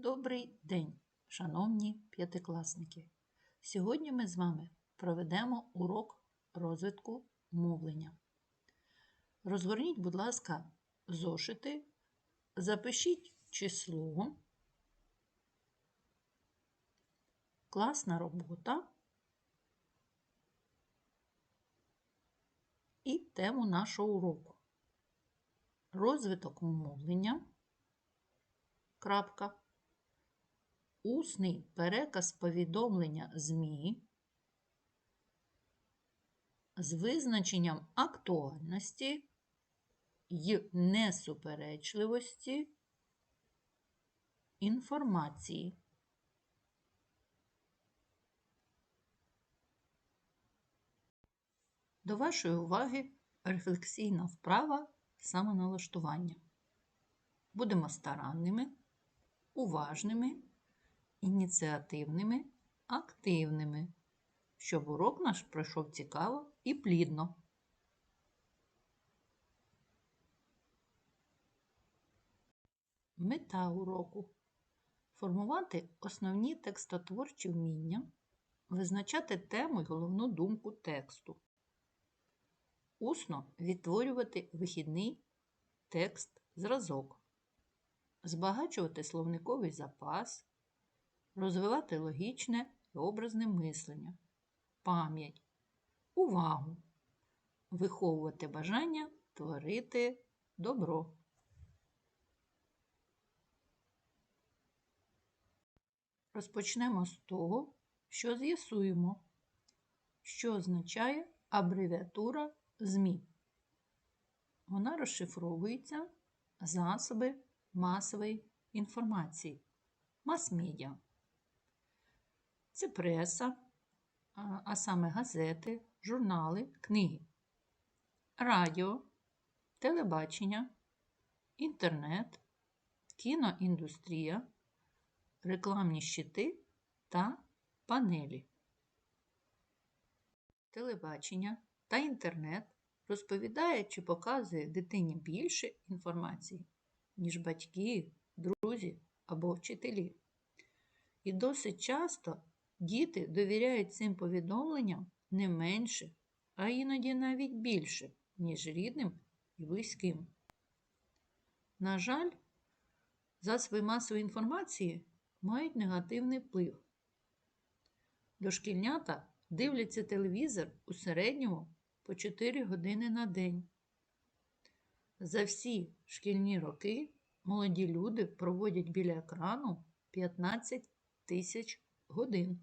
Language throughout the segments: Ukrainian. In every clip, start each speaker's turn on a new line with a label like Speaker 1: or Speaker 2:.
Speaker 1: Добрий день, шановні п'ятикласники! Сьогодні ми з вами проведемо урок розвитку мовлення. Розгорніть, будь ласка, зошити, запишіть число, класна робота і тему нашого уроку. Розвиток мовлення. Крапка. Усний переказ повідомлення ЗМІ з визначенням актуальності й несуперечливості інформації. До вашої уваги рефлексійна вправа самоналаштування. Будемо старанними, уважними, ініціативними, активними, щоб урок наш пройшов цікаво і плідно. Мета уроку формувати основні текстотворчі вміння, визначати тему й головну думку тексту, усно відтворювати вихідний текст зразок, збагачувати словниковий запас, розвивати логічне і образне мислення, пам'ять, увагу, виховувати бажання творити добро. Розпочнемо з того, що з'ясуємо, що означає абревіатура ЗМІ. Вона розшифровується засоби масової інформації, мас-медіа. Це преса, а саме газети, журнали, книги, радіо, телебачення, інтернет, кіноіндустрія, рекламні щити та панелі. Телебачення та інтернет розповідає чи показує дитині більше інформації, ніж батьки, друзі або вчителі. І досить часто діти довіряють цим повідомленням не менше, а іноді навіть більше, ніж рідним і близьким. На жаль, засоби масової інформації мають негативний вплив. Дошкільнята дивляться телевізор у середньому по 4 години на день. За всі шкільні роки молоді люди проводять біля екрану 15 тисяч годин.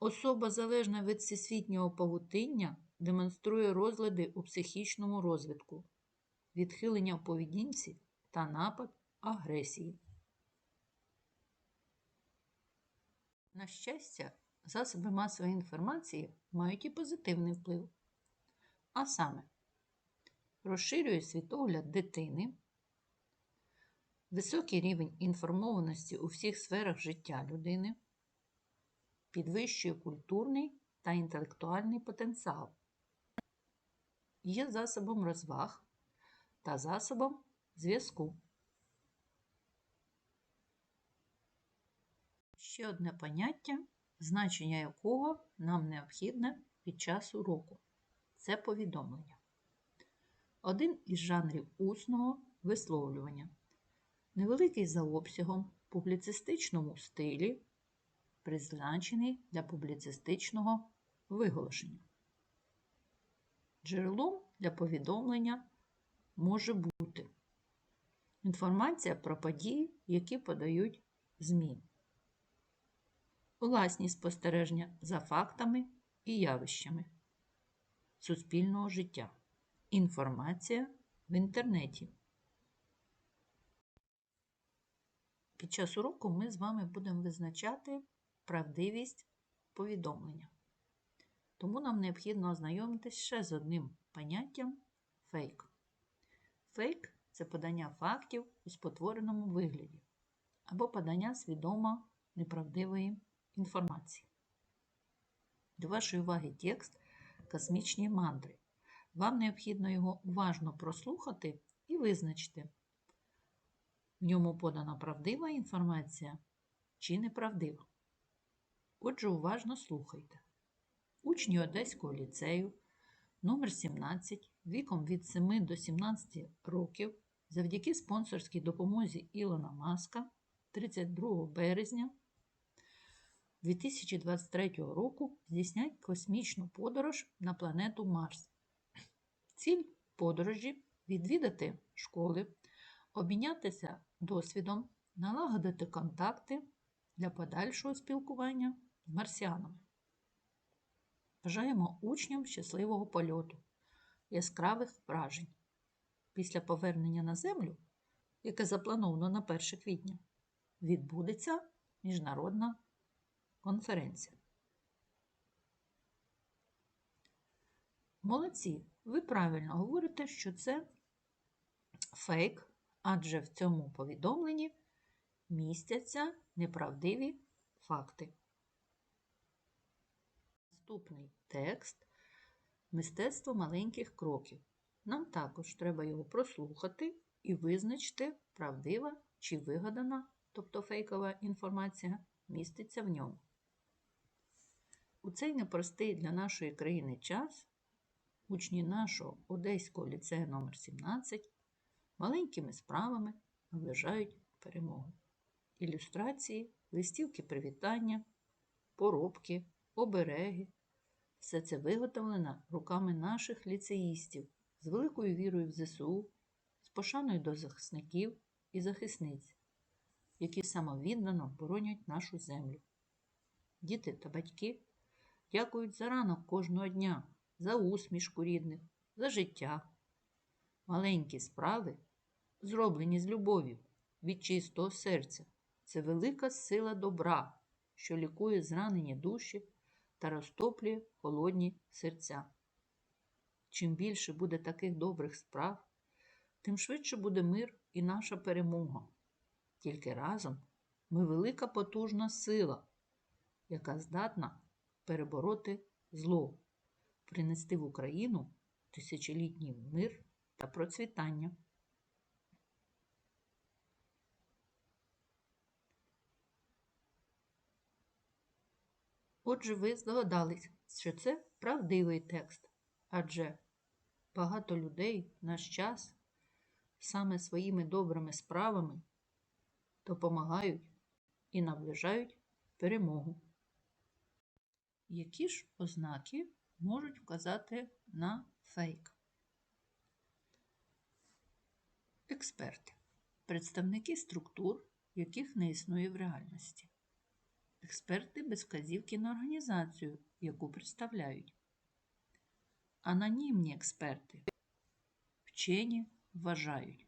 Speaker 1: Особа, залежна від всесвітнього павутиння, демонструє розлади у психічному розвитку, відхилення в поведінці та напад агресії. На щастя, засоби масової інформації мають і позитивний вплив. А саме, розширює світогляд дитини, високий рівень інформованості у всіх сферах життя людини, підвищує культурний та інтелектуальний потенціал, є засобом розваг та засобом зв'язку. Ще одне поняття, значення якого нам необхідне під час уроку це повідомлення. Один із жанрів усного висловлювання. Невеликий за обсягом публіцистичному стилі, призначений для публіцистичного виголошення. Джерелом для повідомлення може бути інформація про події, які подають ЗМІ власні спостереження за фактами і явищами суспільного життя. Інформація в інтернеті. Під час уроку ми з вами будемо визначати правдивість повідомлення. Тому нам необхідно ознайомитися ще з одним поняттям фейк. Фейк це подання фактів у спотвореному вигляді або подання свідомо неправдивої інформації. До вашої уваги текст Космічні мандри. Вам необхідно його уважно прослухати і визначити, в ньому подана правдива інформація чи неправдива. Отже, уважно слухайте. Учні Одеського ліцею номер 17 віком від 7 до 17 років завдяки спонсорській допомозі Ілона Маска 32 березня 2023 року здійснять космічну подорож на планету Марс. Ціль подорожі відвідати школи, обмінятися досвідом, налагодити контакти для подальшого спілкування з марсіанами. Бажаємо учням щасливого польоту, яскравих вражень. Після повернення на Землю, яке заплановано на 1 квітня, відбудеться міжнародна конференція. Молодці, ви правильно говорите, що це фейк, адже в цьому повідомленні містяться неправдиві факти. Наступний текст Мистецтво маленьких кроків. Нам також треба його прослухати і визначити, правдива чи вигадана, тобто фейкова інформація, міститься в ньому. У цей непростий для нашої країни час учні нашого Одеського ліцею номер 17 маленькими справами наближають перемогу. Ілюстрації, листівки привітання, поробки, обереги. Все це виготовлено руками наших ліцеїстів з великою вірою в ЗСУ, з пошаною до захисників і захисниць, які самовіддано боронять нашу землю. Діти та батьки дякують за ранок кожного дня, за усмішку рідних, за життя. Маленькі справи, зроблені з любов'ю, від чистого серця, це велика сила добра, що лікує зранені душі та розтоплює холодні серця. Чим більше буде таких добрих справ, тим швидше буде мир і наша перемога. Тільки разом ми велика потужна сила, яка здатна перебороти зло, принести в Україну тисячолітній мир та процвітання. Отже, ви здогадались, що це правдивий текст, адже багато людей наш час саме своїми добрими справами допомагають і наближають перемогу. Які ж ознаки можуть вказати на фейк? Експерти представники структур, яких не існує в реальності. Експерти без вказівки на організацію, яку представляють. Анонімні експерти. Вчені вважають.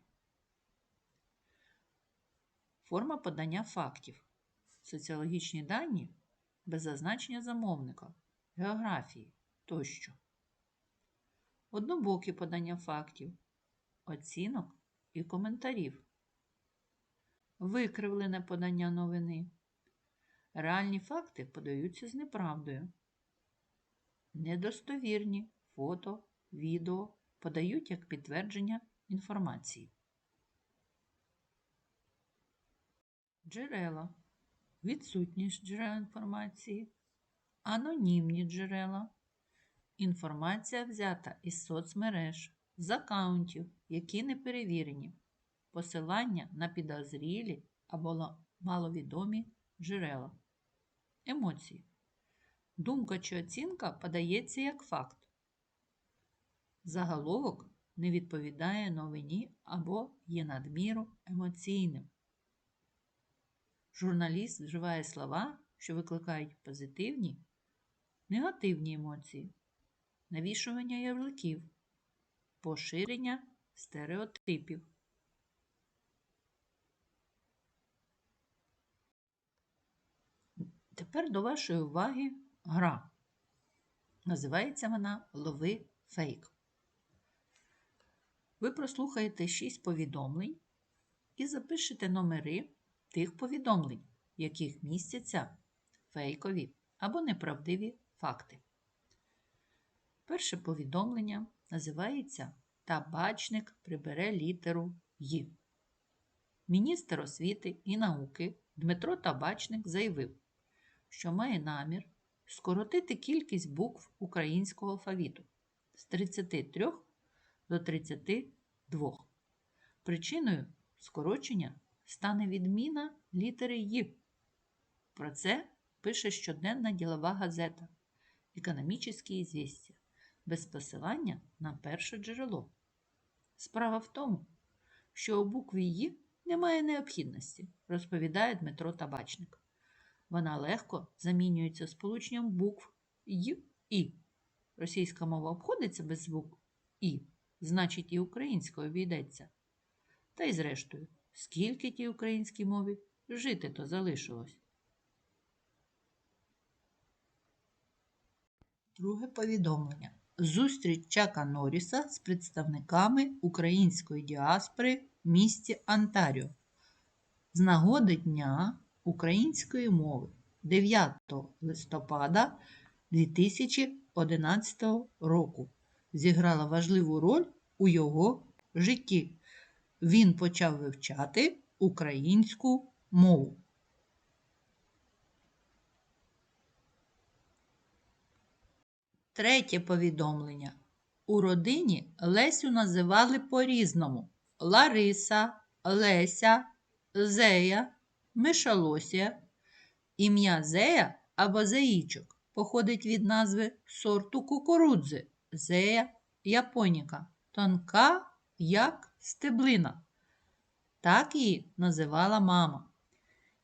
Speaker 1: Форма подання фактів. Соціологічні дані без зазначення замовника, географії тощо. Однобокі подання фактів, оцінок і коментарів. Викривлене подання новини. Реальні факти подаються з неправдою. Недостовірні фото, відео подають як підтвердження інформації. Джерела. Відсутність джерел інформації. Анонімні джерела. Інформація взята із соцмереж, з аккаунтів, які не перевірені. Посилання на підозрілі або маловідомі джерела. Емоції. Думка чи оцінка подається як факт. Заголовок не відповідає новині або є надміру емоційним. Журналіст вживає слова, що викликають позитивні, негативні емоції, навішування ярликів, поширення стереотипів. Тепер до вашої уваги гра. Називається вона Лови фейк. Ви прослухаєте 6 повідомлень і запишете номери тих повідомлень, в яких містяться фейкові або неправдиві факти. Перше повідомлення називається Табачник прибере літеру Й. міністр освіти і науки Дмитро Табачник заявив, що має намір скоротити кількість букв українського алфавіту з 33 до 32. Причиною скорочення стане відміна літери «й». Про це пише щоденна ділова газета «Економічні звістя» без посилання на перше джерело. Справа в тому, що у букві «й» немає необхідності, розповідає Дмитро Табачник. Вона легко замінюється сполученням букв «й» і. Російська мова обходиться без звук І, значить і українською обійдеться. Та й зрештою, скільки тій українській мові жити то залишилось. Друге повідомлення. Зустріч Чака Норріса з представниками української діаспори в місті Антаріо з нагоди Дня української мови 9 листопада 2011 року зіграла важливу роль у його житті. Він почав вивчати українську мову. Третє повідомлення. У родині Лесю називали по-різному Лариса, Леся, Зея, Мишалосія. Ім'я Зея або Зеїчок походить від назви сорту кукурудзи Зея японіка, тонка, як стеблина. Так її називала мама.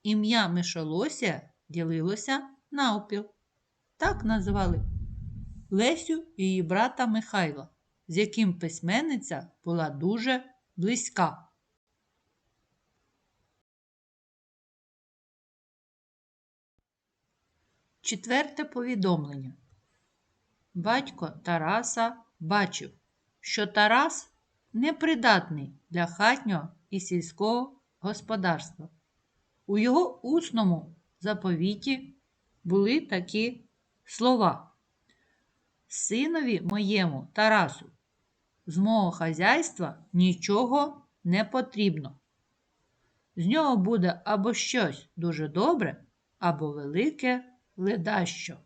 Speaker 1: Ім'я Мишолосія ділилося навпіл. Так називали Лесю і її брата Михайла, з яким письменниця була дуже близька. Четверте повідомлення. Батько Тараса бачив, що Тарас непридатний для хатнього і сільського господарства. У його усному заповіті були такі слова. Синові моєму Тарасу, з мого хазяйства нічого не потрібно. З нього буде або щось дуже добре, або велике ледащо.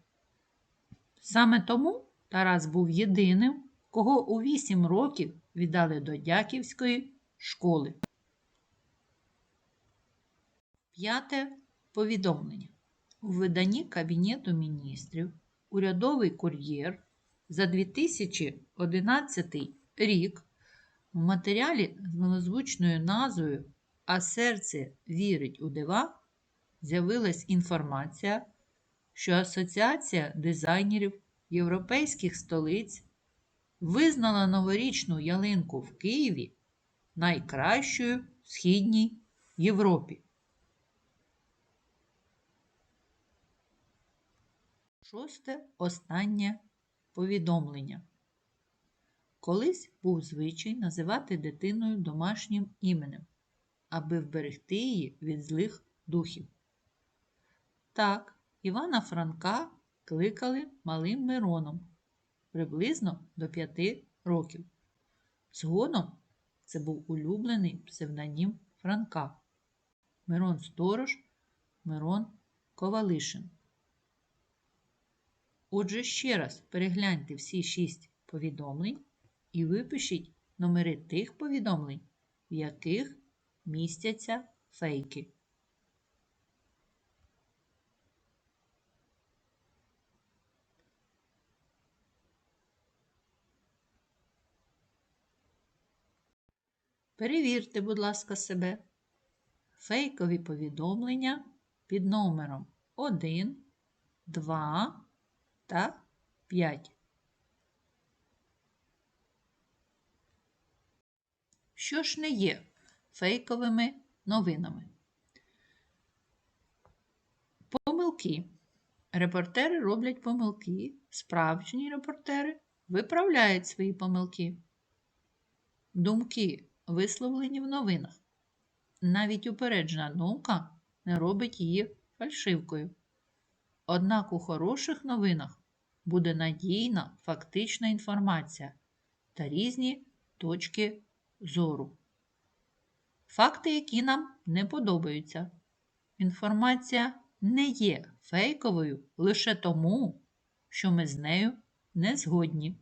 Speaker 1: Саме тому Тарас був єдиним, кого у вісім років віддали до Дяківської школи. П'яте повідомлення. У виданні Кабінету міністрів Урядовий кур'єр за 2011 рік в матеріалі з малозвучною назвою А серце вірить у дива з'явилась інформація, що Асоціація дизайнерів європейських столиць визнала новорічну ялинку в Києві найкращою в Східній Європі. Шосте останнє повідомлення. Колись був звичай називати дитиною домашнім іменем, аби вберегти її від злих духів. Так, Івана Франка кликали малим Мироном приблизно до п'яти років. Згодом це був улюблений псевдонім Франка Мирон Сторож, Мирон Ковалишин. Отже, ще раз перегляньте всі шість повідомлень і випишіть номери тих повідомлень, в яких містяться фейки. Перевірте, будь ласка, себе. Фейкові повідомлення під номером 1, 2 та 5. Що ж не є фейковими новинами? Помилки. Репортери роблять помилки. Справжні репортери виправляють свої помилки. Думки висловлені в новинах. Навіть упереджена думка не робить її фальшивкою. Однак у хороших новинах буде надійна фактична інформація та різні точки зору. факти, які нам не подобаються. Інформація не є фейковою лише тому, що ми з нею не згодні.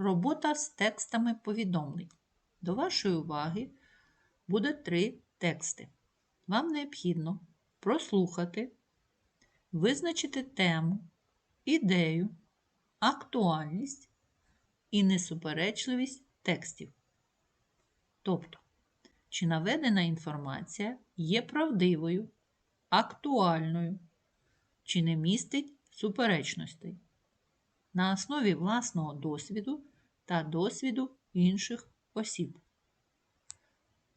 Speaker 1: Робота з текстами повідомлень. До вашої уваги буде три тексти. Вам необхідно прослухати, визначити тему, ідею, актуальність і несуперечливість текстів. Тобто, чи наведена інформація є правдивою, актуальною, чи не містить суперечностей на основі власного досвіду та досвіду інших осіб.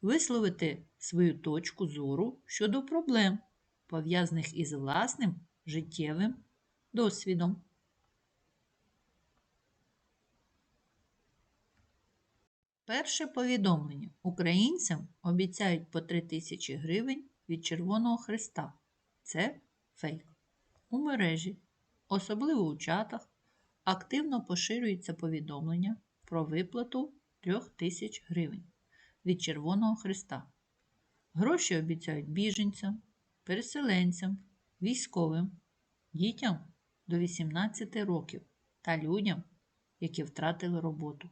Speaker 1: Висловити свою точку зору щодо проблем, пов'язаних із власним життєвим досвідом. Перше повідомлення. Українцям обіцяють по 3 тисячі гривень від Червоного Христа. Це фейк. У мережі, особливо у чатах, активно поширюється повідомлення про виплату 3 тисяч гривень від Червоного Христа. Гроші обіцяють біженцям, переселенцям, військовим, дітям до 18 років та людям, які втратили роботу.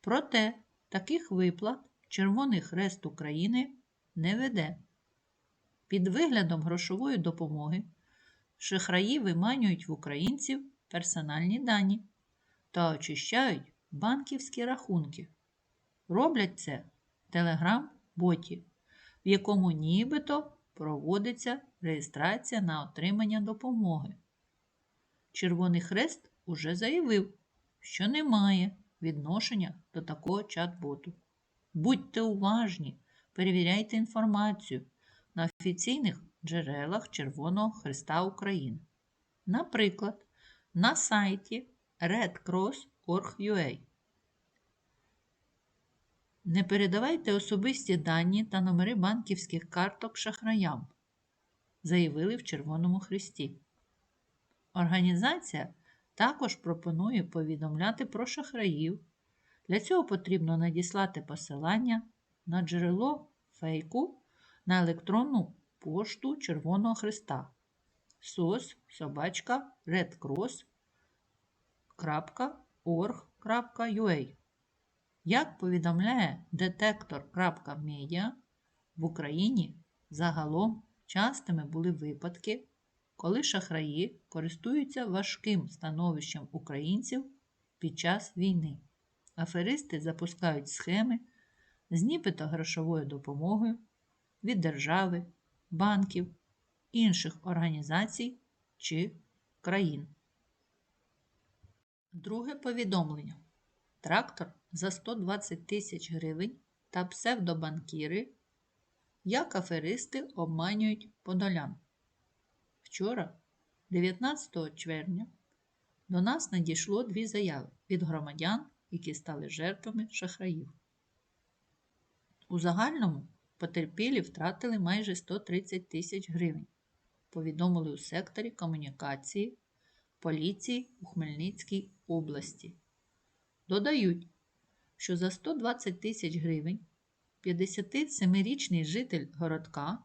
Speaker 1: Проте таких виплат Червоний Хрест України не веде. Під виглядом грошової допомоги шахраї виманюють в українців персональні дані та очищають банківські рахунки. Роблять це Telegram-боті, в якому нібито проводиться реєстрація на отримання допомоги. Червоний Хрест уже заявив, що немає відношення до такого чат-боту. Будьте уважні, перевіряйте інформацію на офіційних джерелах Червоного Христа України. Наприклад, на сайті redcross.org.ua. Не передавайте особисті дані та номери банківських карток шахраям, заявили в Червоному Христі. Організація також пропонує повідомляти про шахраїв. Для цього потрібно надіслати посилання на джерело фейку на електронну пошту Червоного Христа sos собачка redcross.org.ua Як повідомляє детектор.media, в Україні загалом частими були випадки коли шахраї користуються важким становищем українців під час війни. Аферисти запускають схеми з нібито грошовою допомогою від держави, банків, інших організацій чи країн. Друге повідомлення. Трактор за 120 тисяч гривень та псевдобанкіри, як аферисти обманюють подолян. Вчора, 19 червня, до нас надійшло дві заяви від громадян, які стали жертвами шахраїв. У загальному потерпілі втратили майже 130 тисяч гривень, повідомили у секторі комунікації поліції у Хмельницькій області. Додають, що за 120 тисяч гривень 57-річний житель городка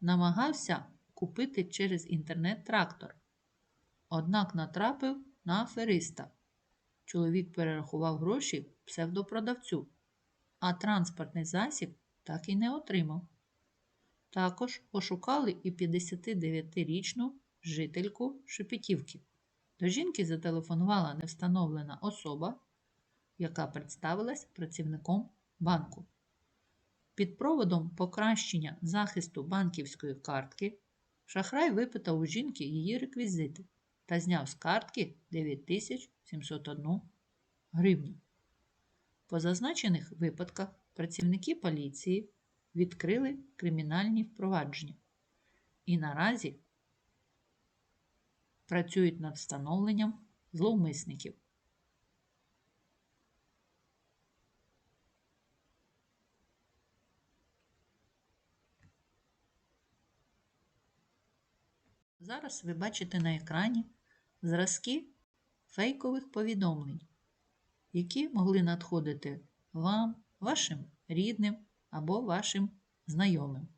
Speaker 1: намагався купити через інтернет трактор. Однак натрапив на афериста. Чоловік перерахував гроші псевдопродавцю, а транспортний засіб так і не отримав. Також пошукали і 59-річну жительку Шепетівки. До жінки зателефонувала невстановлена особа, яка представилась працівником банку. Під проводом покращення захисту банківської картки Шахрай випитав у жінки її реквізити та зняв з картки 9701 гривню. По зазначених випадках працівники поліції відкрили кримінальні впровадження і наразі працюють над встановленням зловмисників. Зараз ви бачите на екрані зразки фейкових повідомлень, які могли надходити вам, вашим рідним або вашим знайомим.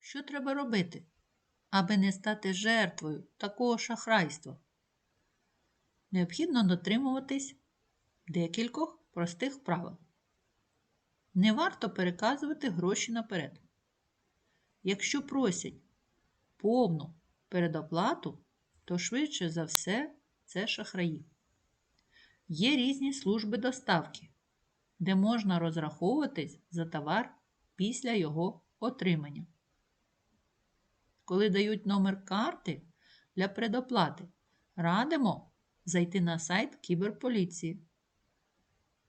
Speaker 1: Що треба робити, аби не стати жертвою такого шахрайства? Необхідно дотримуватись декількох простих правил. Не варто переказувати гроші наперед. Якщо просять повну передоплату, то швидше за все це шахраї. Є різні служби доставки, де можна розраховуватись за товар після його отримання. Коли дають номер карти для предоплати, радимо зайти на сайт кіберполіції,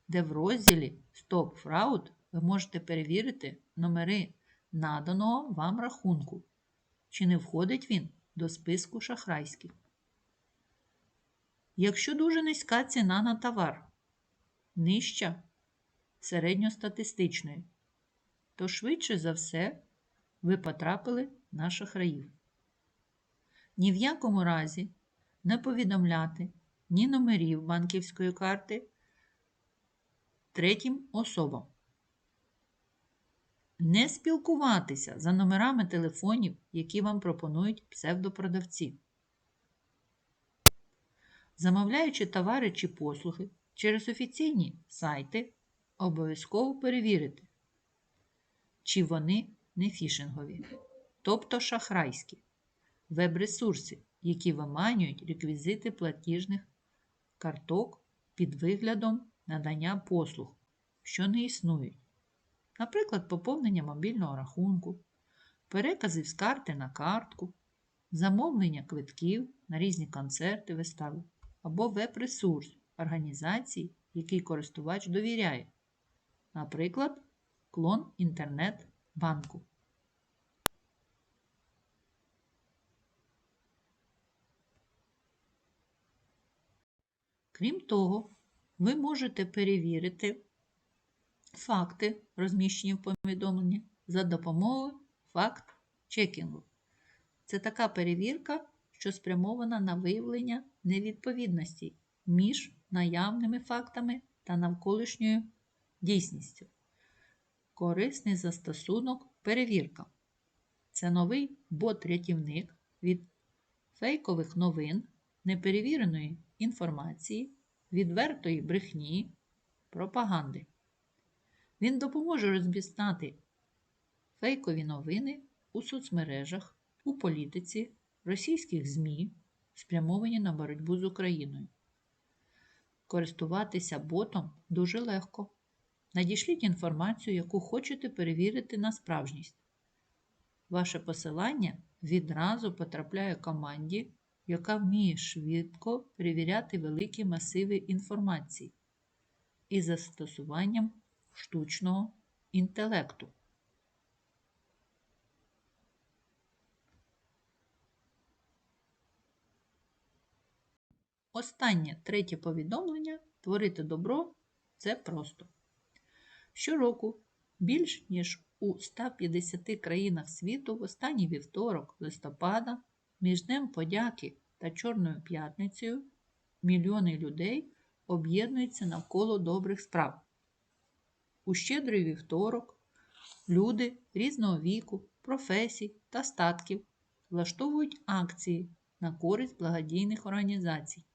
Speaker 1: де в розділі Стоп Фрауд ви можете перевірити номери наданого вам рахунку, чи не входить він до списку шахрайських. Якщо дуже низька ціна на товар, нижча середньостатистичної, то швидше за все ви потрапили на шахраїв. Ні в якому разі не повідомляти ні номерів банківської карти третім особам. Не спілкуватися за номерами телефонів, які вам пропонують псевдопродавці. Замовляючи товари чи послуги через офіційні сайти, обов'язково перевірити, чи вони не фішингові, тобто шахрайські, веб-ресурси, які виманюють реквізити платіжних карток під виглядом надання послуг, що не існують. Наприклад, поповнення мобільного рахунку, перекази з карти на картку, замовлення квитків на різні концерти, вистави або веб-ресурс організації, який користувач довіряє, наприклад, клон інтернет-банку. Крім того, ви можете перевірити факти, розміщені в повідомленні, за допомогою факт-чекінгу. Це така перевірка, що спрямована на виявлення невідповідності між наявними фактами та навколишньою дійсністю. Корисний застосунок перевірка. Це новий бот-рятівник від фейкових новин, неперевіреної інформації, відвертої брехні, пропаганди. Він допоможе розпізнати фейкові новини у соцмережах, у політиці, російських ЗМІ, спрямовані на боротьбу з Україною. Користуватися ботом дуже легко. Надішліть інформацію, яку хочете перевірити на справжність. Ваше посилання відразу потрапляє команді, яка вміє швидко перевіряти великі масиви інформації із застосуванням штучного інтелекту. Останнє третє повідомлення творити добро це просто. Щороку більш ніж у 150 країнах світу в останній вівторок листопада між Днем Подяки та Чорною п'ятницею мільйони людей об'єднуються навколо добрих справ. У щедрий вівторок люди різного віку, професій та статків влаштовують акції на користь благодійних організацій,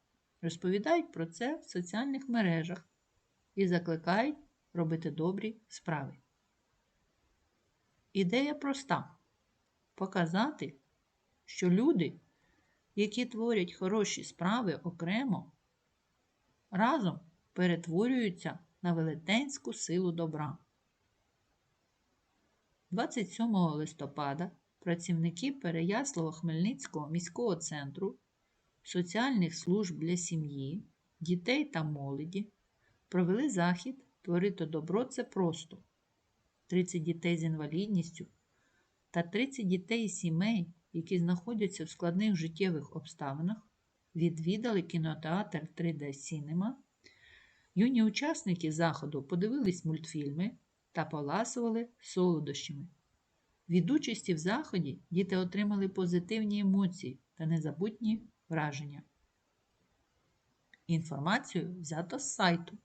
Speaker 1: розповідають про це в соціальних мережах і закликають робити добрі справи. Ідея проста показати, що люди, які творять хороші справи окремо, разом перетворюються на велетенську силу добра. 27 листопада працівники Переяслава-Хмельницького міського центру соціальних служб для сім'ї, дітей та молоді провели захід Творити добро це просто. 30 дітей з інвалідністю та 30 дітей із сімей, які знаходяться в складних життєвих обставинах, відвідали кінотеатр 3D Cinema Юні учасники заходу подивились мультфільми та поласували солодощами. Від участі в заході діти отримали позитивні емоції та незабутні враження. Інформацію взято з сайту.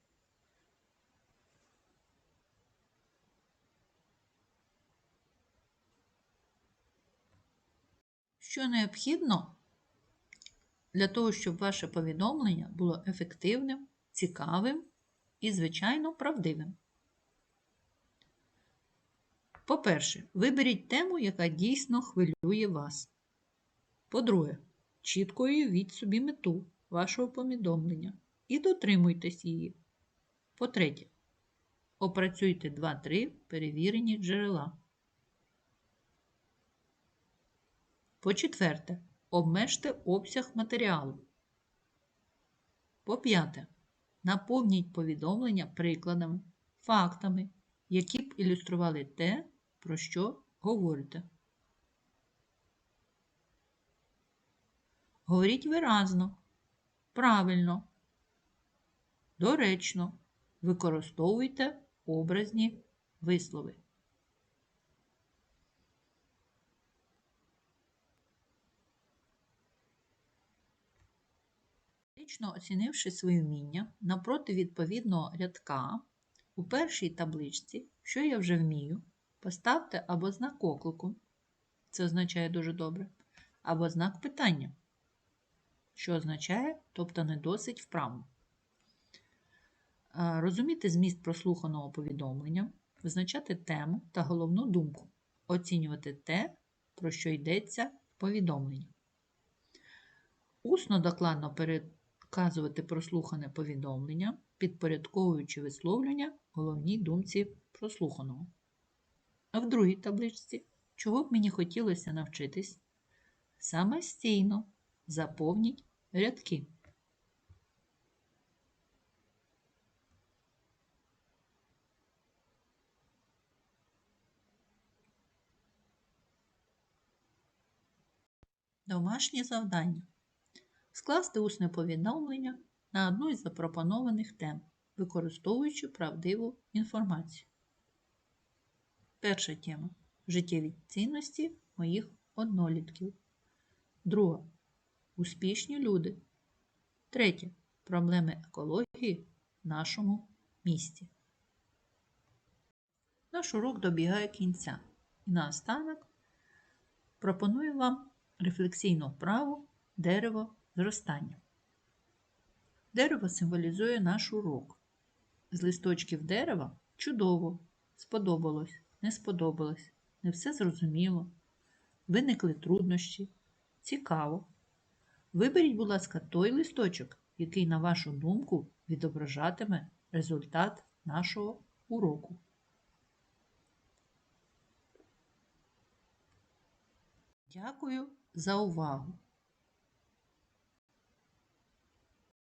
Speaker 1: Що необхідно для того, щоб ваше повідомлення було ефективним, цікавим і, звичайно, правдивим. По-перше, виберіть тему, яка дійсно хвилює вас. По-друге, чітко уявіть собі мету вашого повідомлення і дотримуйтесь її. По-третє, опрацюйте 2-3 перевірені джерела. По-четверте, обмежте обсяг матеріалу. По-п'яте, наповніть повідомлення прикладами, фактами, які б ілюстрували те, про що говорите. Говоріть виразно, правильно, доречно, використовуйте образні вислови. Критично оцінивши свої вміння, напроти відповідного рядка у першій табличці, що я вже вмію, поставте або знак оклику, це означає дуже добре, або знак питання, що означає, тобто не досить вправно. Розуміти зміст прослуханого повідомлення, визначати тему та головну думку, оцінювати те, про що йдеться в повідомленні. Усно докладно переказувати прослухане повідомлення, підпорядковуючи висловлення головній думці прослуханого. А в другій табличці, чого б мені хотілося навчитись, самостійно заповніть рядки. Домашнє завдання. Скласти усне повідомлення на одну із запропонованих тем, використовуючи правдиву інформацію. Перша тема життєві цінності моїх однолітків. Друга успішні люди. Третє проблеми екології в нашому місті. Наш урок добігає кінця. І наостанок пропоную вам рефлексійну вправу дерево зростання. Дерево символізує наш урок. З листочків дерева чудово, сподобалось, не сподобалось, не все зрозуміло. Виникли труднощі. Цікаво. Виберіть, будь ласка, той листочок, який, на вашу думку, відображатиме результат нашого уроку. Дякую за увагу!